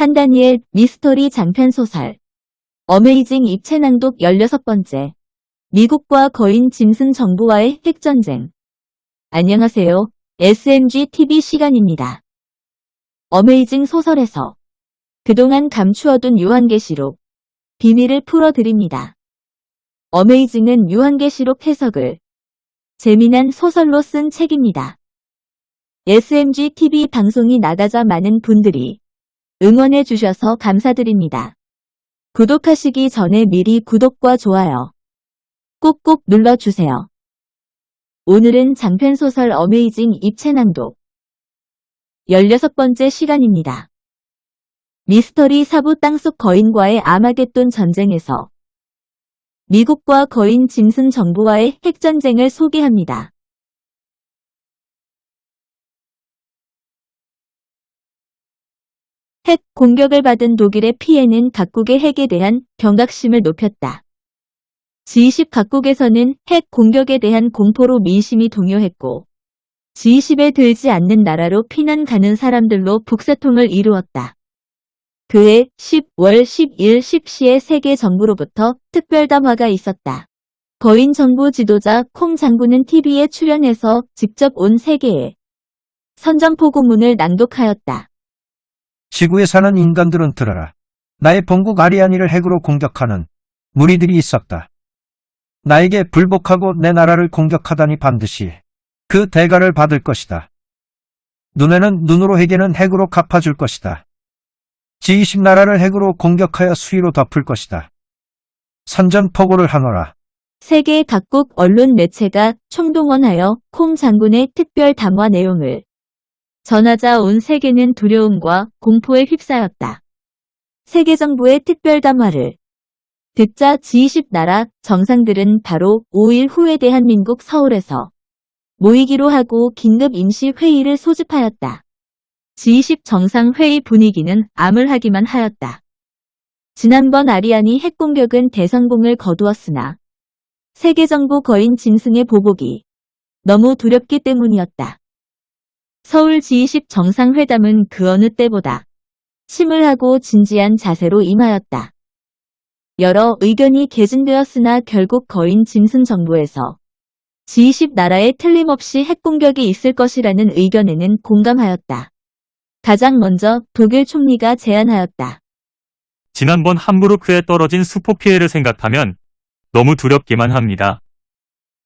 한다니엘 미스터리 장편 소설 어메이징 입체 낭독 16번째 미국과 거인 짐승 정부와의 핵전쟁 안녕하세요. SMG TV 시간입니다. 어메이징 소설에서 그동안 감추어둔 요한계시록 비밀을 풀어드립니다. 어메이징은 요한계시록 해석을 재미난 소설로 쓴 책입니다. SMG TV 방송이 나가자 많은 분들이 응원해 주셔서 감사드립니다. 구독하시기 전에 미리 구독과 좋아요 꾹꾹 눌러주세요. 오늘은 장편소설 어메이징 입체 낭독 16번째 시간입니다. 미스터리 사부 땅속 거인과의 아마겟돈 전쟁에서 미국과 거인 짐승 정부와의 핵전쟁을 소개합니다. 핵 공격을 받은 독일의 피해는 각국의 핵에 대한 경각심을 높였다. G20 각국에서는 핵 공격에 대한 공포로 민심이 동요했고 G20에 들지 않는 나라로 피난 가는 사람들로 북새통을 이루었다. 그해 10월 10일 10시에 세계 정부로부터 특별담화가 있었다. 거인 정부 지도자 콩 장군은 TV에 출연해서 직접 온 세계에 선전포고문을 낭독하였다. 지구에 사는 인간들은 들어라. 나의 본국 아리아니를 핵으로 공격하는 무리들이 있었다. 나에게 불복하고 내 나라를 공격하다니 반드시 그 대가를 받을 것이다. 눈에는 눈으로 핵에는 핵으로 갚아줄 것이다. G20 나라를 핵으로 공격하여 수위로 덮을 것이다. 선전포고를 하노라. 세계 각국 언론 매체가 총동원하여 콩 장군의 특별 담화 내용을 전하자 온 세계는 두려움과 공포에 휩싸였다. 세계 정부의 특별 담화를 듣자 G20 나라 정상들은 바로 5일 후에 대한민국 서울에서 모이기로 하고 긴급 임시 회의를 소집하였다. G20 정상회의 분위기는 암울하기만 하였다. 지난번 아리안이 핵공격은 대성공을 거두었으나 세계 정부 거인 짐승의 보복이 너무 두렵기 때문이었다. 서울 G20 정상회담은 그 어느 때보다 침울하고 진지한 자세로 임하였다. 여러 의견이 개진되었으나 결국 거인 짐승 정부에서 G20 나라에 틀림없이 핵공격이 있을 것이라는 의견에는 공감하였다. 가장 먼저 독일 총리가 제안하였다. 지난번 함부르크에 떨어진 수포 피해를 생각하면 너무 두렵기만 합니다.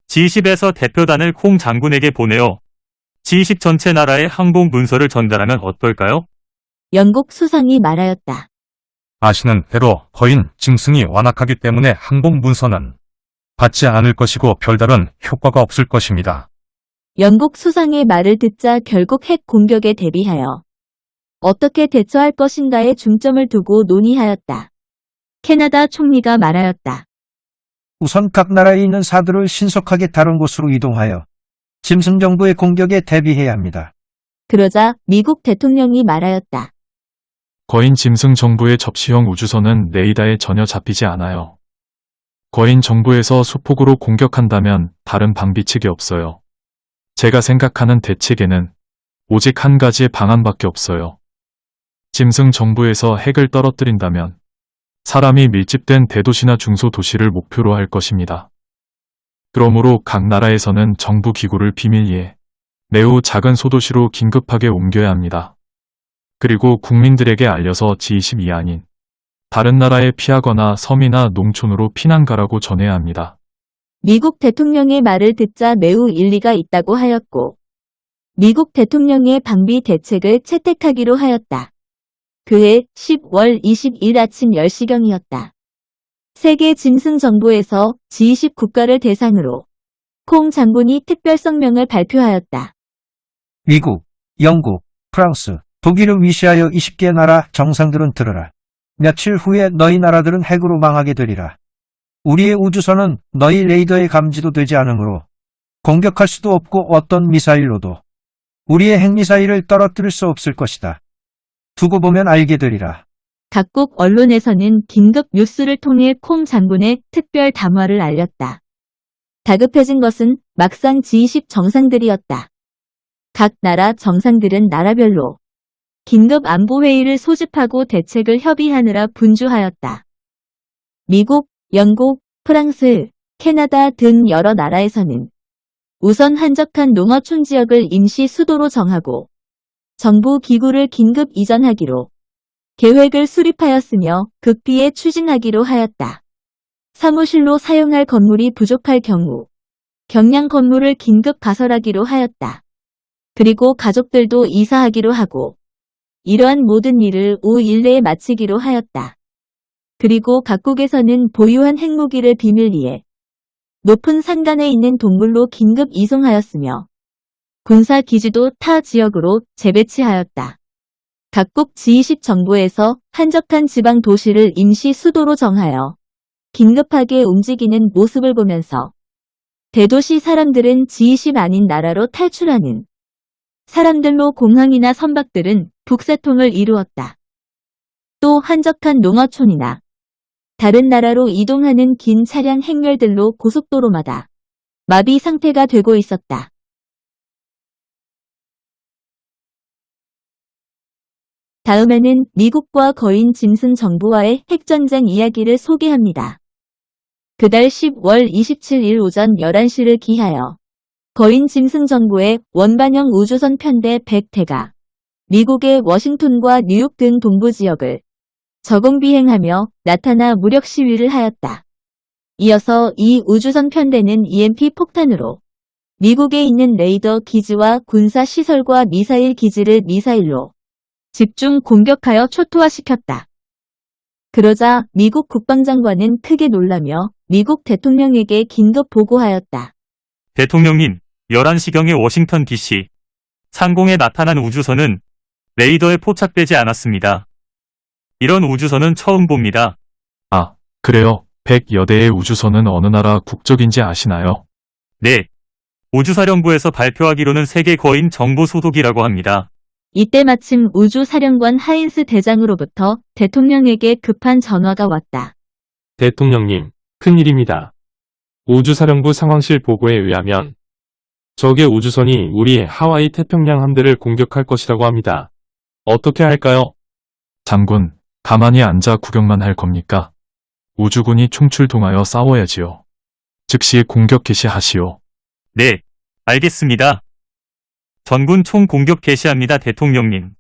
G20에서 대표단을 콩 장군에게 보내어 G20 전체 나라의 항공 문서를 전달하면 어떨까요? 영국 수상이 말하였다. 아시는 대로 거인 짐승이 완악하기 때문에 항공 문서는 받지 않을 것이고 별다른 효과가 없을 것입니다. 영국 수상의 말을 듣자 결국 핵 공격에 대비하여 어떻게 대처할 것인가에 중점을 두고 논의하였다. 캐나다 총리가 말하였다. 우선 각 나라에 있는 사들을 신속하게 다른 곳으로 이동하여 짐승 정부의 공격에 대비해야 합니다. 그러자 미국 대통령이 말하였다. 거인 짐승 정부의 접시형 우주선은 레이더에 전혀 잡히지 않아요. 거인 정부에서 수폭으로 공격한다면 다른 방비책이 없어요. 제가 생각하는 대책에는 오직 한 가지의 방안밖에 없어요. 짐승 정부에서 핵을 떨어뜨린다면 사람이 밀집된 대도시나 중소도시를 목표로 할 것입니다. 그러므로 각 나라에서는 정부 기구를 비밀리에 매우 작은 소도시로 긴급하게 옮겨야 합니다. 그리고 국민들에게 알려서 G20이 아닌 다른 나라에 피하거나 섬이나 농촌으로 피난 가라고 전해야 합니다. 미국 대통령의 말을 듣자 매우 일리가 있다고 하였고 미국 대통령의 방비 대책을 채택하기로 하였다. 그해 10월 20일 아침 10시경이었다. 세계 짐승 정부에서 G20 국가를 대상으로 콩 장군이 특별 성명을 발표하였다. 미국, 영국, 프랑스, 독일을 위시하여 20개 나라 정상들은 들어라. 며칠 후에 너희 나라들은 핵으로 망하게 되리라. 우리의 우주선은 너희 레이더에 감지도 되지 않으므로 공격할 수도 없고 어떤 미사일로도 우리의 핵미사일을 떨어뜨릴 수 없을 것이다. 두고 보면 알게 되리라. 각국 언론에서는 긴급 뉴스를 통해 콩 장군의 특별 담화를 알렸다. 다급해진 것은 막상 G20 정상들이었다. 각 나라 정상들은 나라별로 긴급 안보회의를 소집하고 대책을 협의하느라 분주하였다. 미국, 영국, 프랑스, 캐나다 등 여러 나라에서는 우선 한적한 농어촌 지역을 임시 수도로 정하고 정부 기구를 긴급 이전하기로 계획을 수립하였으며 극비에 추진하기로 하였다. 사무실로 사용할 건물이 부족할 경우 경량 건물을 긴급 가설하기로 하였다. 그리고 가족들도 이사하기로 하고 이러한 모든 일을 5일 내에 마치기로 하였다. 그리고 각국에서는 보유한 핵무기를 비밀리에 높은 산간에 있는 동굴로 긴급 이송하였으며 군사 기지도 타 지역으로 재배치하였다. 각국 G20 정부에서 한적한 지방 도시를 임시 수도로 정하여 긴급하게 움직이는 모습을 보면서 대도시 사람들은 G20 아닌 나라로 탈출하는 사람들로 공항이나 선박들은 북새통을 이루었다. 또 한적한 농어촌이나 다른 나라로 이동하는 긴 차량 행렬들로 고속도로마다 마비 상태가 되고 있었다. 다음에는 미국과 거인 짐슨 정부와의 핵전쟁 이야기를 소개합니다. 그달 10월 27일 오전 11시를 기하여 거인 짐슨 정부의 원반형 우주선 편대 100대가 미국의 워싱턴과 뉴욕 등 동부 지역을 저공 비행하며 나타나 무력 시위를 하였다. 이어서 이 우주선 편대는 EMP 폭탄으로 미국에 있는 레이더 기지와 군사 시설과 미사일 기지를 미사일로 집중 공격하여 초토화시켰다. 그러자 미국 국방장관은 크게 놀라며 미국 대통령에게 긴급 보고하였다. 대통령님, 11시경에 워싱턴 DC 상공에 나타난 우주선은 레이더에 포착되지 않았습니다. 이런 우주선은 처음 봅니다. 아, 그래요. 100여 대의 우주선은 어느 나라 국적인지 아시나요? 네. 우주사령부에서 발표하기로는 세계 거인 정보 소독이라고 합니다. 이때 마침 우주사령관 하인스 대장으로부터 대통령에게 급한 전화가 왔다. 대통령님, 큰일입니다. 우주사령부 상황실 보고에 의하면 적의 우주선이 우리 하와이 태평양 함대를 공격할 것이라고 합니다. 어떻게 할까요? 장군, 가만히 앉아 구경만 할 겁니까? 우주군이 총출동하여 싸워야지요. 즉시 공격 개시하시오. 네, 알겠습니다. 전군 총 공격 개시합니다, 대통령님.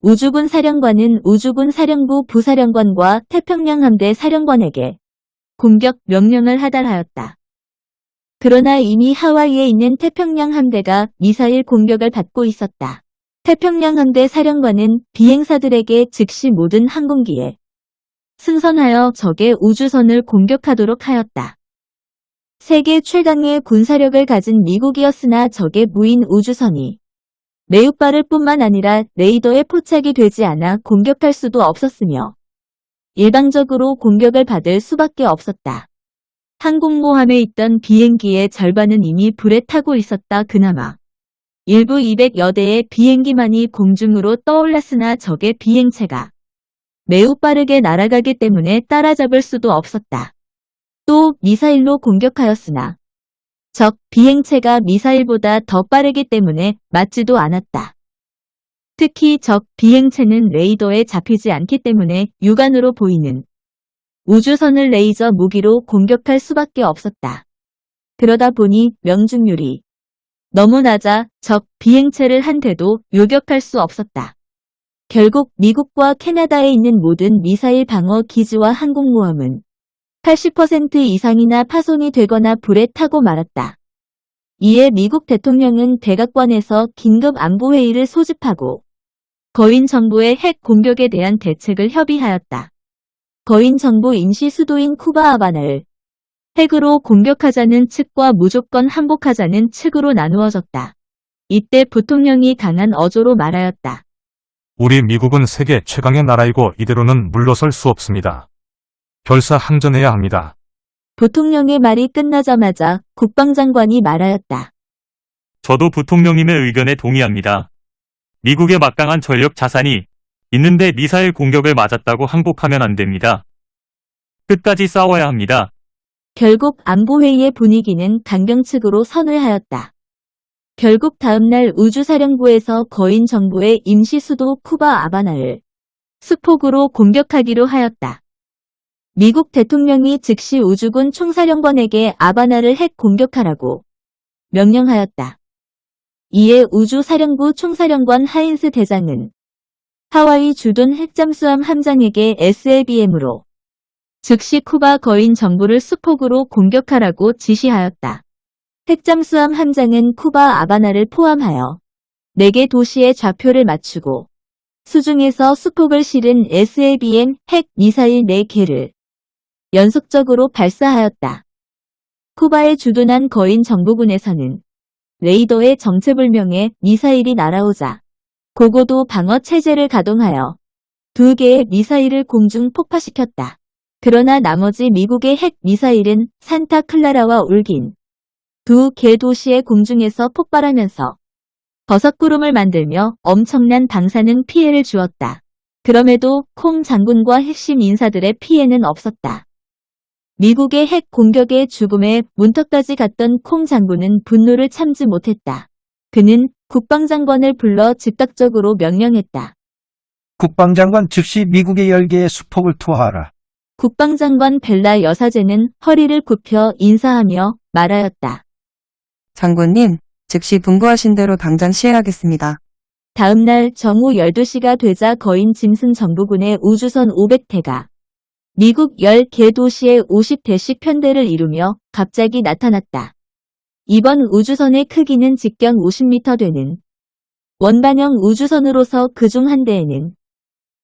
우주군 사령관은 우주군 사령부 부사령관과 태평양 함대 사령관에게 공격 명령을 하달하였다. 그러나 이미 하와이에 있는 태평양 함대가 미사일 공격을 받고 있었다. 태평양 함대 사령관은 비행사들에게 즉시 모든 항공기에 승선하여 적의 우주선을 공격하도록 하였다. 세계 최강의 군사력을 가진 미국이었으나 적의 무인 우주선이 매우 빠를 뿐만 아니라 레이더에 포착이 되지 않아 공격할 수도 없었으며 일방적으로 공격을 받을 수밖에 없었다. 항공모함에 있던 비행기의 절반은 이미 불에 타고 있었다 그나마. 일부 200여 대의 비행기만이 공중으로 떠올랐으나 적의 비행체가 매우 빠르게 날아가기 때문에 따라잡을 수도 없었다. 또 미사일로 공격하였으나 적 비행체가 미사일보다 더 빠르기 때문에 맞지도 않았다. 특히 적 비행체는 레이더에 잡히지 않기 때문에 육안으로 보이는 우주선을 레이저 무기로 공격할 수밖에 없었다. 그러다 보니 명중률이 너무 낮아 적 비행체를 한 대도 요격할 수 없었다. 결국 미국과 캐나다에 있는 모든 미사일 방어 기지와 항공모함은 80% 이상이나 파손이 되거나 불에 타고 말았다. 이에 미국 대통령은 대각관에서 긴급 안보회의를 소집하고 거인 정부의 핵 공격에 대한 대책을 협의하였다. 거인 정부 임시 수도인 쿠바 하바나를 핵으로 공격하자는 측과 무조건 항복하자는 측으로 나누어졌다. 이때 부통령이 강한 어조로 말하였다. 우리 미국은 세계 최강의 나라이고 이대로는 물러설 수 없습니다. 결사 항전해야 합니다. 부통령의 말이 끝나자마자 국방장관이 말하였다. 저도 부통령님의 의견에 동의합니다. 미국의 막강한 전력 자산이 있는데 미사일 공격을 맞았다고 항복하면 안 됩니다. 끝까지 싸워야 합니다. 결국 안보회의의 분위기는 강경 측으로 선을 하였다. 결국 다음날 우주사령부에서 거인 정부의 임시 수도 쿠바 아바나를 수폭으로 공격하기로 하였다. 미국 대통령이 즉시 우주군 총사령관에게 아바나를 핵 공격하라고 명령하였다. 이에 우주사령부 총사령관 하인스 대장은 하와이 주둔 핵잠수함 함장에게 SLBM으로 즉시 쿠바 거인 정부를 수폭으로 공격하라고 지시하였다. 핵잠수함 함장은 쿠바 아바나를 포함하여 4개 도시의 좌표를 맞추고 수중에서 수폭을 실은 SLBM 핵 미사일 4개를 연속적으로 발사하였다. 쿠바에 주둔한 거인 정부군에서는 레이더의 정체불명의 미사일이 날아오자 고고도 방어 체제를 가동하여 두 개의 미사일을 공중 폭파시켰다. 그러나 나머지 미국의 핵 미사일은 산타 클라라와 울긴 두 개 도시의 공중에서 폭발하면서 버섯구름을 만들며 엄청난 방사능 피해를 주었다. 그럼에도 콩 장군과 핵심 인사들의 피해는 없었다. 미국의 핵 공격의 죽음에 문턱까지 갔던 콩 장군은 분노를 참지 못했다. 그는 국방장관을 불러 즉각적으로 명령했다. 국방장관 즉시 미국의 열개의 수폭을 투하하라. 국방장관 벨라 여사제는 허리를 굽혀 인사하며 말하였다. 장군님, 즉시 분부하신 대로 당장 시행하겠습니다. 다음날 정오 12시가 되자 거인 짐승 정부군의 우주선 500대가 미국 10개 도시의 50대씩 편대를 이루며 갑자기 나타났다. 이번 우주선의 크기는 직경 50m 되는 원반형 우주선으로서 그중 한 대에는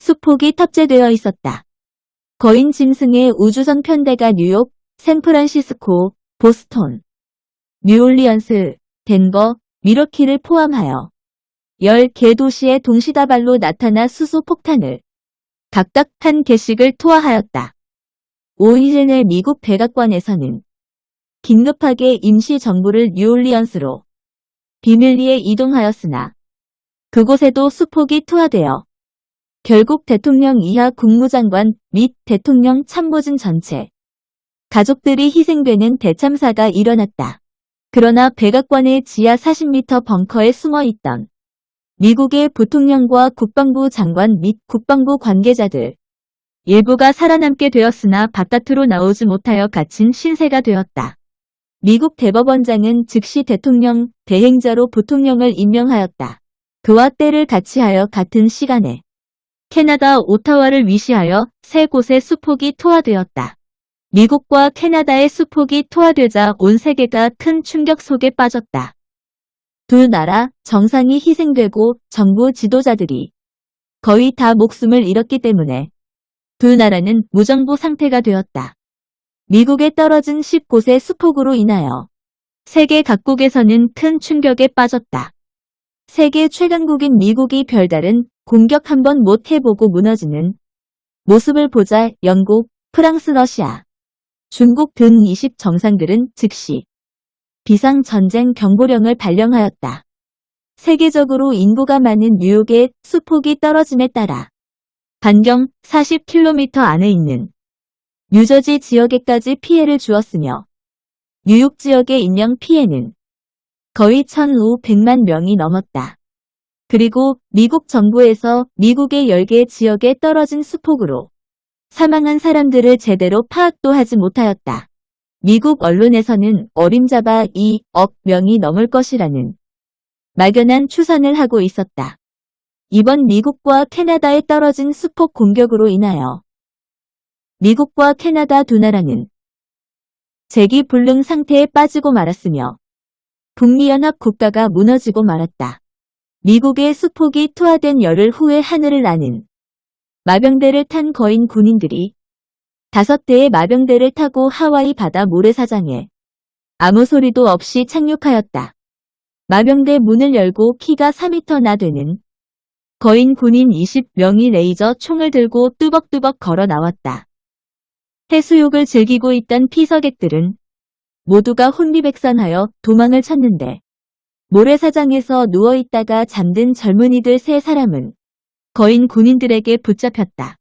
수폭이 탑재되어 있었다. 거인 짐승의 우주선 편대가 뉴욕, 샌프란시스코, 보스톤, 뉴올리언스, 덴버, 미러키를 포함하여 10개 도시의 동시다발로 나타나 수소 폭탄을 각각 한 개씩을 투하하였다. 5일 내 미국 백악관에서는 긴급하게 임시 정부를 뉴올리언스로 비밀리에 이동하였으나 그곳에도 수폭이 투하되어 결국 대통령 이하 국무장관 및 대통령 참모진 전체 가족들이 희생되는 대참사가 일어났다. 그러나 백악관의 지하 40m 벙커에 숨어 있던 미국의 부통령과 국방부 장관 및 국방부 관계자들 일부가 살아남게 되었으나 바깥으로 나오지 못하여 갇힌 신세가 되었다. 미국 대법원장은 즉시 대통령 대행자로 부통령을 임명하였다. 그와 때를 같이하여 같은 시간에 캐나다 오타와를 위시하여 세 곳의 수폭이 투하되었다. 미국과 캐나다의 수폭이 투하되자 온 세계가 큰 충격 속에 빠졌다. 두 나라 정상이 희생되고 정부 지도자들이 거의 다 목숨을 잃었기 때문에 두 나라는 무정부 상태가 되었다. 미국에 떨어진 10곳의 수폭으로 인하여 세계 각국에서는 큰 충격에 빠졌다. 세계 최강국인 미국이 별다른 공격 한번 못 해보고 무너지는 모습을 보자 영국, 프랑스, 러시아, 중국 등 20 정상들은 즉시 비상전쟁 경보령을 발령하였다. 세계적으로 인구가 많은 뉴욕의 수폭이 떨어짐에 따라 반경 40km 안에 있는 뉴저지 지역에까지 피해를 주었으며 뉴욕 지역의 인명 피해는 거의 1,500만 명이 넘었다. 그리고 미국 정부에서 미국의 10개 지역에 떨어진 수폭으로 사망한 사람들을 제대로 파악도 하지 못하였다. 미국 언론에서는 어림잡아 2억 명이 넘을 것이라는 막연한 추산을 하고 있었다. 이번 미국과 캐나다에 떨어진 수폭 공격으로 인하여 미국과 캐나다 두 나라는 재기 불능 상태에 빠지고 말았으며 북미연합 국가가 무너지고 말았다. 미국의 수폭이 투하된 열흘 후에 하늘을 나는 마병대를 탄 거인 군인들이 다섯 대의 마병대를 타고 하와이 바다 모래사장에 아무 소리도 없이 착륙하였다. 마병대 문을 열고 키가 4m나 되는 거인 군인 20명이 레이저 총을 들고 뚜벅뚜벅 걸어 나왔다. 해수욕을 즐기고 있던 피서객들은 모두가 혼비백산하여 도망을 쳤는데 모래사장에서 누워있다가 잠든 젊은이들 세 사람은 거인 군인들에게 붙잡혔다.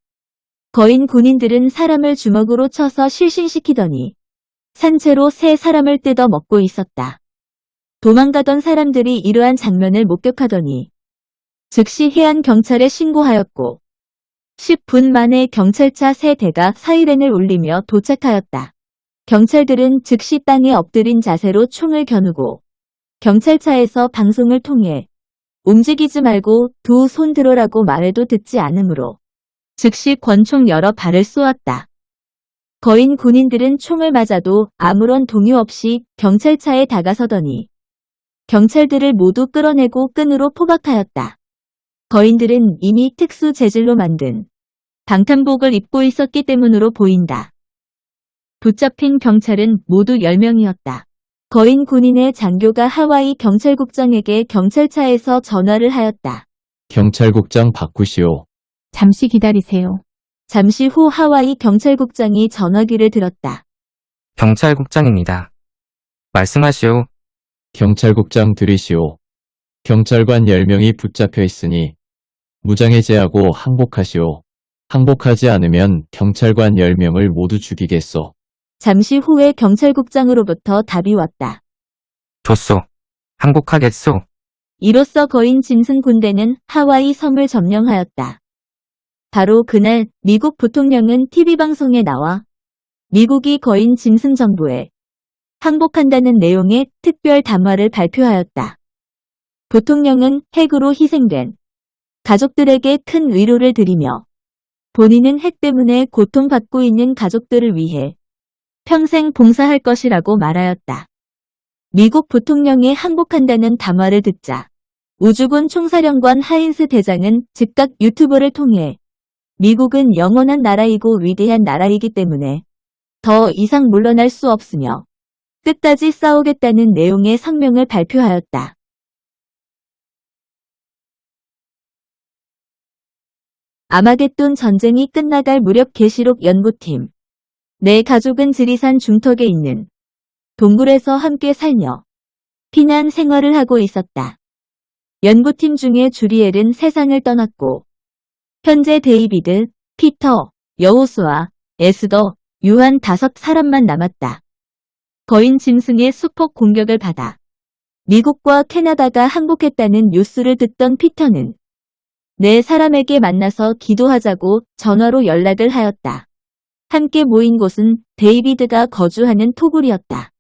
거인 군인들은 사람을 주먹으로 쳐서 실신시키더니 산채로 세 사람을 뜯어 먹고 있었다. 도망가던 사람들이 이러한 장면을 목격하더니 즉시 해안 경찰에 신고하였고 10분 만에 경찰차 세 대가 사이렌을 울리며 도착하였다. 경찰들은 즉시 땅에 엎드린 자세로 총을 겨누고 경찰차에서 방송을 통해 움직이지 말고 두 손 들어라고 말해도 듣지 않으므로 즉시 권총 여러 발을 쏘았다. 거인 군인들은 총을 맞아도 아무런 동요 없이 경찰차에 다가서더니 경찰들을 모두 끌어내고 끈으로 포박하였다. 거인들은 이미 특수 재질로 만든 방탄복을 입고 있었기 때문으로 보인다. 붙잡힌 경찰은 모두 10명이었다. 거인 군인의 장교가 하와이 경찰국장에게 경찰차에서 전화를 하였다. 경찰국장 바꾸시오. 잠시 기다리세요. 잠시 후 하와이 경찰국장이 전화기를 들었다. 경찰국장입니다. 말씀하시오. 경찰국장 들으시오. 경찰관 10명이 붙잡혀 있으니 무장해제하고 항복하시오. 항복하지 않으면 경찰관 10명을 모두 죽이겠소. 잠시 후에 경찰국장으로부터 답이 왔다. 좋소. 항복하겠소. 이로써 거인 짐승 군대는 하와이 섬을 점령하였다. 바로 그날 미국 부통령은 TV방송에 나와 미국이 거인 짐승 정부에 항복한다는 내용의 특별 담화를 발표하였다. 부통령은 핵으로 희생된 가족들에게 큰 위로를 드리며 본인은 핵 때문에 고통받고 있는 가족들을 위해 평생 봉사할 것이라고 말하였다. 미국 부통령의 항복한다는 담화를 듣자 우주군 총사령관 하인스 대장은 즉각 유튜브를 통해 미국은 영원한 나라이고 위대한 나라이기 때문에 더 이상 물러날 수 없으며 끝까지 싸우겠다는 내용의 성명을 발표하였다. 아마겟돈 전쟁이 끝나갈 무렵 계시록 연구팀. 내 가족은 지리산 중턱에 있는 동굴에서 함께 살며 피난 생활을 하고 있었다. 연구팀 중에 주리엘은 세상을 떠났고 현재 데이비드, 피터, 여호수아, 에스더, 유한 다섯 사람만 남았다. 거인 짐승의 수폭 공격을 받아 미국과 캐나다가 항복했다는 뉴스를 듣던 피터는 네 사람에게 만나서 기도하자고 전화로 연락을 하였다. 함께 모인 곳은 데이비드가 거주하는 토굴이었다.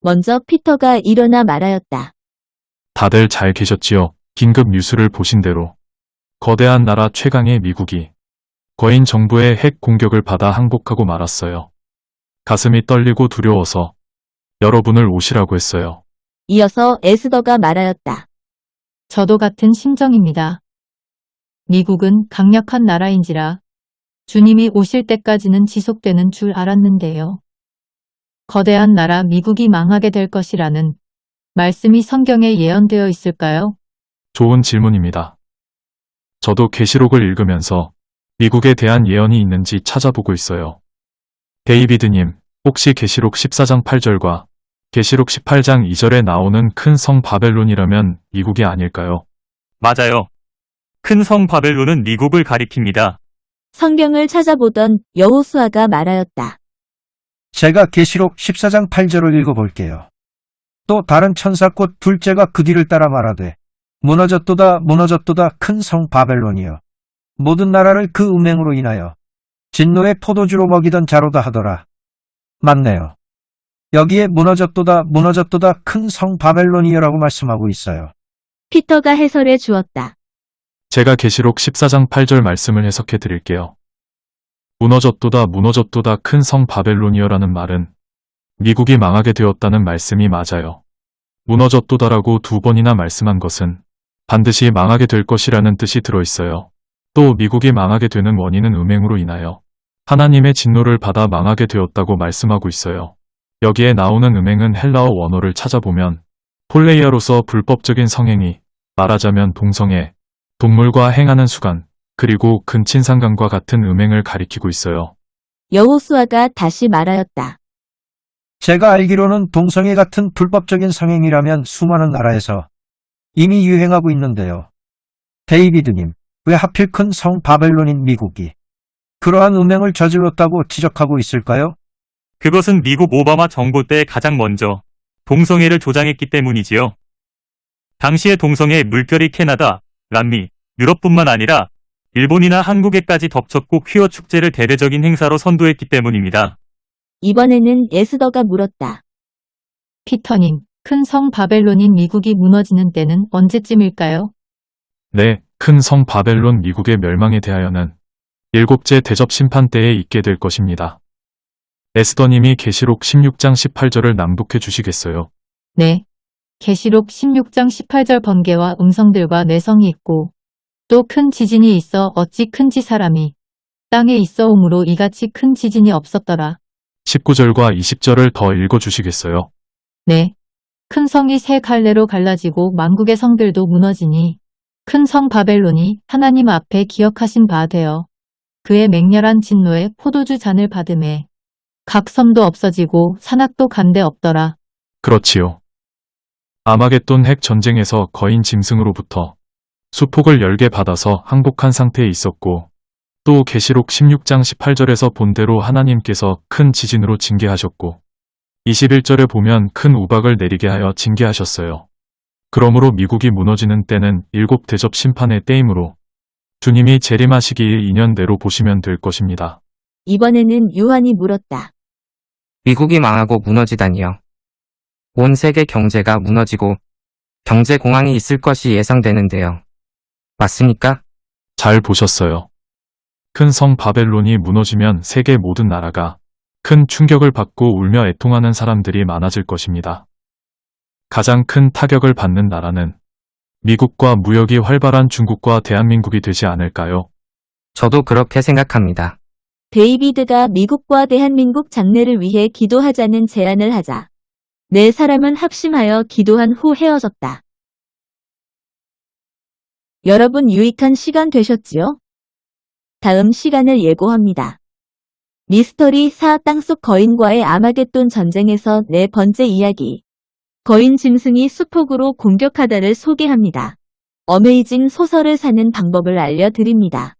먼저 피터가 일어나 말하였다. 다들 잘 계셨지요? 긴급 뉴스를 보신 대로. 거대한 나라 최강의 미국이 거인 정부의 핵 공격을 받아 항복하고 말았어요. 가슴이 떨리고 두려워서 여러분을 오시라고 했어요. 이어서 에스더가 말하였다. 저도 같은 심정입니다. 미국은 강력한 나라인지라 주님이 오실 때까지는 지속되는 줄 알았는데요. 거대한 나라 미국이 망하게 될 것이라는 말씀이 성경에 예언되어 있을까요? 좋은 질문입니다. 저도 계시록을 읽으면서 미국에 대한 예언이 있는지 찾아보고 있어요. 데이비드님, 혹시 계시록 14장 8절과 계시록 18장 2절에 나오는 큰 성 바벨론이라면 미국이 아닐까요? 맞아요. 큰 성 바벨론은 미국을 가리킵니다. 성경을 찾아보던 여호수아가 말하였다. 제가 계시록 14장 8절을 읽어볼게요. 또 다른 천사 꽃 둘째가 그 뒤를 따라 말하되 무너졌도다 무너졌도다 큰 성 바벨론이여 모든 나라를 그 음행으로 인하여 진노의 포도주로 먹이던 자로다 하더라. 맞네요. 여기에 무너졌도다 무너졌도다 큰 성 바벨론이여라고 말씀하고 있어요. 피터가 해설해 주었다. 제가 계시록 14장 8절 말씀을 해석해 드릴게요. 무너졌도다 무너졌도다 큰 성 바벨론이여라는 말은 미국이 망하게 되었다는 말씀이 맞아요. 무너졌도다라고 두 번이나 말씀한 것은 반드시 망하게 될 것이라는 뜻이 들어있어요. 또 미국이 망하게 되는 원인은 음행으로 인하여 하나님의 진노를 받아 망하게 되었다고 말씀하고 있어요. 여기에 나오는 음행은 헬라어 원어를 찾아보면 폴레이아로서 불법적인 성행위, 말하자면 동성애, 동물과 행하는 수간, 그리고 근친상간과 같은 음행을 가리키고 있어요. 여호수아가 다시 말하였다. 제가 알기로는 동성애 같은 불법적인 성행이라면 수많은 나라에서 이미 유행하고 있는데요. 데이비드님, 왜 하필 큰 성 바벨론인 미국이 그러한 음행을 저질렀다고 지적하고 있을까요? 그것은 미국 오바마 정부 때 가장 먼저 동성애를 조장했기 때문이지요. 당시의 동성애 물결이 캐나다, 남미, 유럽뿐만 아니라 일본이나 한국에까지 덮쳤고 퀴어 축제를 대대적인 행사로 선도했기 때문입니다. 이번에는 에스더가 물었다. 피터님, 큰 성 바벨론인 미국이 무너지는 때는 언제쯤일까요? 네, 큰 성 바벨론 미국의 멸망에 대하여는 일곱째 대접 심판 때에 있게 될 것입니다. 에스더님이 계시록 16장 18절을 낭독해 주시겠어요? 네. 계시록 16장 18절 번개와 음성들과 내성이 있고 또 큰 지진이 있어 어찌 큰지 사람이 땅에 있어 오므로 이같이 큰 지진이 없었더라. 19절과 20절을 더 읽어 주시겠어요? 네. 큰 성이 세 갈래로 갈라지고 만국의 성들도 무너지니 큰 성 바벨론이 하나님 앞에 기억하신 바 되어 그의 맹렬한 진노에 포도주 잔을 받음에 각 섬도 없어지고 산악도 간데 없더라. 그렇지요. 아마겟돈 핵 전쟁에서 거인 짐승으로부터 수폭을 열게 받아서 항복한 상태에 있었고 또 계시록 16장 18절에서 본대로 하나님께서 큰 지진으로 징계하셨고 21절에 보면 큰 우박을 내리게 하여 징계하셨어요. 그러므로 미국이 무너지는 때는 일곱 대접 심판의 때이므로 주님이 재림하시기일 2년 내로 보시면 될 것입니다. 이번에는 요한이 물었다. 미국이 망하고 무너지다니요. 온 세계 경제가 무너지고 경제 공황이 있을 것이 예상되는데요. 맞습니까? 잘 보셨어요. 큰 성 바벨론이 무너지면 세계 모든 나라가 큰 충격을 받고 울며 애통하는 사람들이 많아질 것입니다. 가장 큰 타격을 받는 나라는 미국과 무역이 활발한 중국과 대한민국이 되지 않을까요? 저도 그렇게 생각합니다. 데이비드가 미국과 대한민국 장래를 위해 기도하자는 제안을 하자. 네 사람은 합심하여 기도한 후 헤어졌다. 여러분 유익한 시간 되셨지요? 다음 시간을 예고합니다. 미스터리 4 땅속 거인과의 아마겟돈 전쟁에서 네 번째 이야기. 거인 짐승이 수폭으로 공격하다를 소개합니다. 어메이징 소설을 사는 방법을 알려드립니다.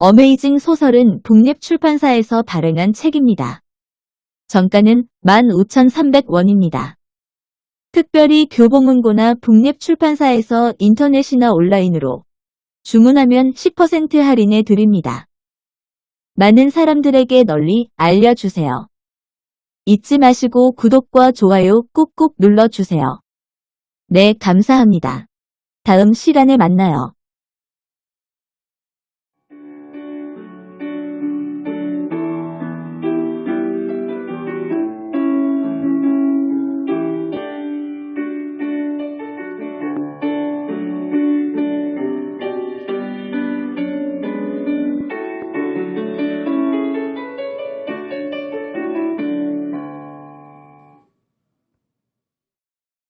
어메이징 소설은 북립 출판사에서 발행한 책입니다. 정가는 15,300원입니다. 특별히 교보문고나 북립 출판사에서 인터넷이나 온라인으로 주문하면 10% 할인해 드립니다. 많은 사람들에게 널리 알려주세요. 잊지 마시고 구독과 좋아요 꾹꾹 눌러주세요. 네, 감사합니다. 다음 시간에 만나요.